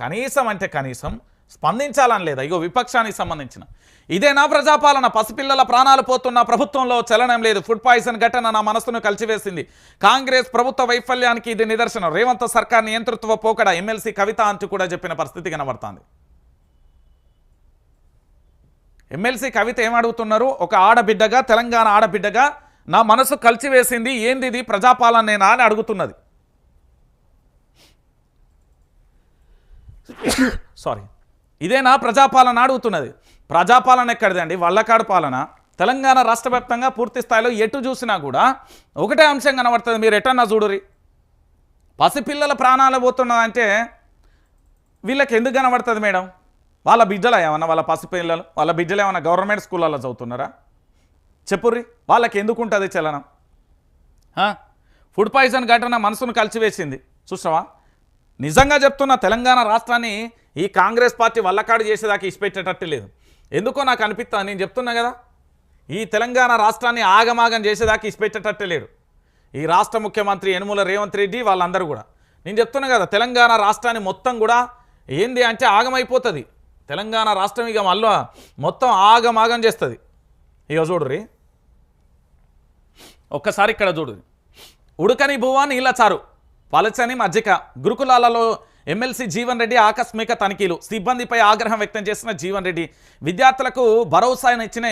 కనీసం అంటే కనీసం స్పందించాలని లేదా ఇగో విపక్షానికి సంబంధించిన. ఇదేనా ప్రజాపాలన పసిపిల్లల ప్రాణాలు పోతున్న ప్రభుత్వంలో చలనం లేదు ఫుడ్ పాయిజన్ ఘటన నా మనసును కలిచివేసింది. కాంగ్రెస్ ప్రభుత్వ వైఫల్యానికి ఇది నిదర్శనం. రేవంత్ సర్కార్ నియంతృత్వ పోకడ ఎమ్మెల్సీ కవిత అంటూ కూడా చెప్పిన పరిస్థితి కనబడుతోంది. ఎమ్మెల్సీ కవిత ఏమడుగుతున్నారు ఒక ఆడబిడ్డగా తెలంగాణ ఆడబిడ్డగా నా మనసు కలిచివేసింది ఏంది ఇది? ప్రజాపాలన నేనా అని అడుగుతున్నది. సారీ. ఇదేనా ప్రజాపాలన అడుగుతున్నది. ప్రజాపాలన ఎక్కడిదండి? వల్లకాడు పాలన. తెలంగాణ రాష్ట్ర వ్యాప్తంగా పూర్తి స్థాయిలో ఎటు చూసినా కూడా ఒకటే అంశం కనబడుతుంది. మీరు ఎటన్నా చూడరి పసిపిల్లల ప్రాణాలు పోతున్నదంటే వీళ్ళకి ఎందుకు కనబడుతుంది మేడం? వాళ్ళ బిడ్డలు ఏమన్నా? వాళ్ళ పసిపిల్లలు? వాళ్ళ బిడ్డలు ఏమన్నా గవర్నమెంట్ స్కూళ్ళలో చదువుతున్నారా? చెప్పుర్రి. వాళ్ళకి ఎందుకు ఉంటుంది చలనం? ఫుడ్ పాయిజన్ ఘటన మనసును కలిసివేసింది. చూసావా నిజంగా చెప్తున్న తెలంగాణ రాష్ట్రాన్ని ఈ కాంగ్రెస్ పార్టీ వల్లకాడు చేసేదాకా ఇసిపెట్టేటట్టు లేదు. ఎందుకో నాకు అనిపిస్తా నేను చెప్తున్నా కదా. ఈ తెలంగాణ రాష్ట్రాన్ని ఆగమాగం చేసేదాకా ఇసిపెట్టేటట్టే లేడు. ఈ రాష్ట్ర ముఖ్యమంత్రి యనుమల రేవంత్ రెడ్డి వాళ్ళందరూ కూడా. నేను చెప్తున్నా కదా తెలంగాణ రాష్ట్రాన్ని మొత్తం కూడా ఏంది అంటే ఆగమైపోతుంది. తెలంగాణ రాష్ట్రం ఇక మళ్ళీ మొత్తం ఆగమాగం చేస్తుంది. ఇక చూడుర్రి. ఒక్కసారి ఇక్కడ చూడు ఉడకని బువ్వ నీళ్ళ చారు. పలచని మజ్జిక. గురుకులాలలో ఎమ్మెల్సీ జీవన్ రెడ్డి ఆకస్మిక తనిఖీలు. సిబ్బందిపై ఆగ్రహం వ్యక్తం చేసిన జీవన్ రెడ్డి విద్యార్థులకు భరోసానిచ్చిన